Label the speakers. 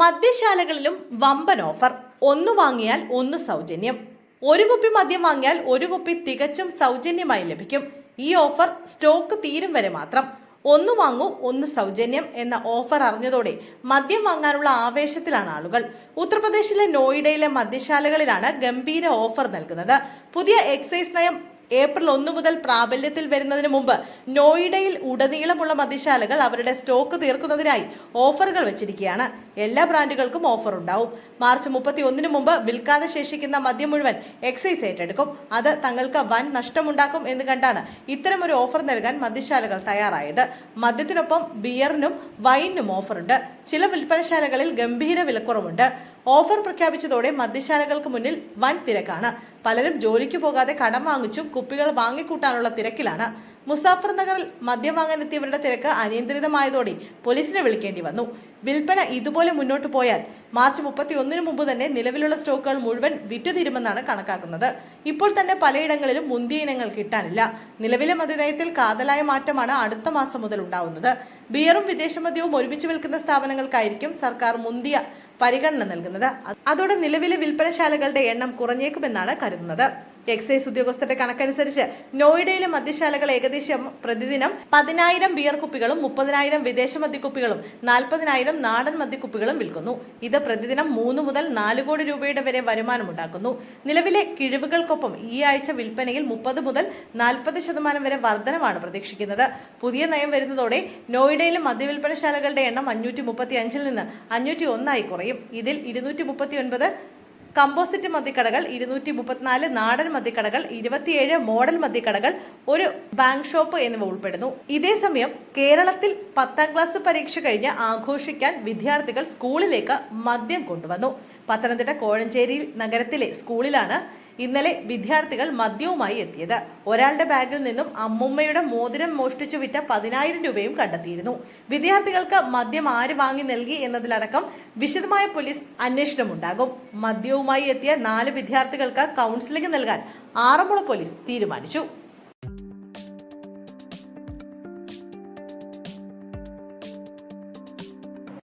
Speaker 1: മദ്യശാലകളിലും വമ്പൻ ഓഫർ. ഒന്ന് വാങ്ങിയാൽ ഒന്ന് സൗജന്യം. ഒരു കുപ്പി മദ്യം വാങ്ങിയാൽ ഒരു കുപ്പി തികച്ചും സൗജന്യമായി ലഭിക്കും. ഈ ഓഫർ സ്റ്റോക്ക് തീരും വരെ മാത്രം. ഒന്ന് വാങ്ങൂ ഒന്ന് സൗജന്യം എന്ന ഓഫർ അറിഞ്ഞതോടെ മദ്യം വാങ്ങാനുള്ള ആവേശത്തിലാണ് ആളുകൾ. ഉത്തർപ്രദേശിലെ നോയിഡയിലെ മദ്യശാലകളിലാണ് ഗംഭീര ഓഫർ നൽകുന്നത്. പുതിയ എക്സൈസ് നയം ഏപ്രിൽ ഒന്ന് മുതൽ പ്രാബല്യത്തിൽ വരുന്നതിന് മുമ്പ് നോയിഡയിൽ ഉടനീളമുള്ള മദ്യശാലകൾ അവരുടെ സ്റ്റോക്ക് തീർക്കുന്നതിനായി ഓഫറുകൾ വെച്ചിരിക്കുകയാണ്. എല്ലാ ബ്രാൻഡുകൾക്കും ഓഫർ ഉണ്ടാവും. മാർച്ച് മുപ്പത്തി ഒന്നിന് മുമ്പ് വിൽക്കാതെ ശേഷിക്കുന്ന മദ്യം മുഴുവൻ എക്സൈസ് ഏറ്റെടുക്കും. അത് തങ്ങൾക്ക് വൻ നഷ്ടമുണ്ടാക്കും എന്ന് കണ്ടാണ് ഇത്തരമൊരു ഓഫർ നൽകാൻ മദ്യശാലകൾ തയ്യാറായത്. മദ്യത്തിനൊപ്പം ബിയറിനും വൈനിനും ഓഫറുണ്ട്. ചില വിൽപ്പനശാലകളിൽ ഗംഭീര വിലക്കുറവുണ്ട്. ഓഫർ പ്രഖ്യാപിച്ചതോടെ മദ്യശാലകൾക്ക് മുന്നിൽ വൻ തിരക്കാണ്. പലരും ജോലിക്ക് പോകാതെ കടം വാങ്ങിച്ചും കുപ്പികൾ വാങ്ങിക്കൂട്ടാനുള്ള തിരക്കിലാണ്. മുസാഫർ നഗറിൽ മദ്യം വാങ്ങാനെത്തിയവരുടെ തിരക്ക് അനിയന്ത്രിതമായതോടെ പോലീസിനെ വിളിക്കേണ്ടി വന്നു. വിൽപ്പന ഇതുപോലെ മുന്നോട്ട് പോയാൽ മാർച്ച് മുപ്പത്തി ഒന്നിന് മുമ്പ് തന്നെ നിലവിലുള്ള സ്റ്റോക്കുകൾ മുഴുവൻ വിറ്റുതീരുമെന്നാണ് കണക്കാക്കുന്നത്. ഇപ്പോൾ തന്നെ പലയിടങ്ങളിലും മുന്തിയ ഇനങ്ങൾ കിട്ടാനില്ല. നിലവിലെ മദ്യനയത്തിൽ കാതലായ മാറ്റമാണ് അടുത്ത മാസം മുതൽ ഉണ്ടാവുന്നത്. ബിയറും വിദേശ മദ്യവും ഒരുമിച്ച് വിൽക്കുന്ന സ്ഥാപനങ്ങൾക്കായിരിക്കും സർക്കാർ മുന്തിയ പരിഗണന നൽകുന്നത്. അതോടെ നിലവിലെ വിൽപ്പനശാലകളുടെ എണ്ണം കുറഞ്ഞേക്കുമെന്നാണ് കരുതുന്നത്. എക്സൈസ് ഉദ്യോഗസ്ഥരുടെ കണക്കനുസരിച്ച് നോയിഡയിലെ മദ്യശാലകൾ ഏകദേശം പ്രതിദിനം പതിനായിരം ബിയർ കുപ്പികളും മുപ്പതിനായിരം വിദേശ മദ്യക്കുപ്പികളും നാൽപ്പതിനായിരം നാടൻ മദ്യക്കുപ്പികളും വിൽക്കുന്നു. ഇത് പ്രതിദിനം മൂന്ന് മുതൽ നാല് കോടി രൂപയുടെ വരെ വരുമാനമുണ്ടാക്കുന്നു. നിലവിലെ കിഴിവുകൾക്കൊപ്പം ഈ ആഴ്ച വിൽപ്പനയിൽ മുപ്പത് മുതൽ നാൽപ്പത് ശതമാനം വരെ വർധനമാണ് പ്രതീക്ഷിക്കുന്നത്. പുതിയ നയം വരുന്നതോടെ നോയിഡയിലെ മദ്യവിൽപ്പനശാലകളുടെ എണ്ണം അഞ്ഞൂറ്റി മുപ്പത്തി അഞ്ചിൽ നിന്ന് അഞ്ഞൂറ്റി ഒന്നായി കുറയും. ഇതിൽ ഇരുന്നൂറ്റി മുപ്പത്തി ഒൻപത് കമ്പോസിറ്റ് മദ്യക്കടകൾ ഇരുന്നൂറ്റി മുപ്പത്തിനാല് നാടൻ മദ്യക്കടകൾ ഇരുപത്തിയേഴ് മോഡൽ മദ്യക്കടകൾ ഒരു ബാങ്ക് ഷോപ്പ് എന്നിവ ഉൾപ്പെടുന്നു. ഇതേസമയം കേരളത്തിൽ പത്താം ക്ലാസ് പരീക്ഷ കഴിഞ്ഞ് ആഘോഷിക്കാൻ വിദ്യാർത്ഥികൾ സ്കൂളിലേക്ക് മദ്യം കൊണ്ടുവന്നു. പത്തനംതിട്ട കോഴഞ്ചേരി നഗരത്തിലെ സ്കൂളിലാണ് ഇന്നലെ വിദ്യാർത്ഥികൾ മദ്യവുമായി എത്തിയത്. ഒരാളുടെ ബാഗിൽ നിന്നും അമ്മുമ്മയുടെ മോതിരം മോഷ്ടിച്ചു വിറ്റ പതിനായിരം രൂപയും കണ്ടെത്തിയിരുന്നു. വിദ്യാർത്ഥികൾക്ക് മദ്യം ആര് വാങ്ങി നൽകി എന്നതിലടക്കം വിശദമായ പോലീസ് അന്വേഷണമുണ്ടാകും. മദ്യവുമായി എത്തിയ നാല് വിദ്യാർത്ഥികൾക്ക് കൗൺസിലിംഗ് നൽകാൻ ആറന്മുള പോലീസ് തീരുമാനിച്ചു.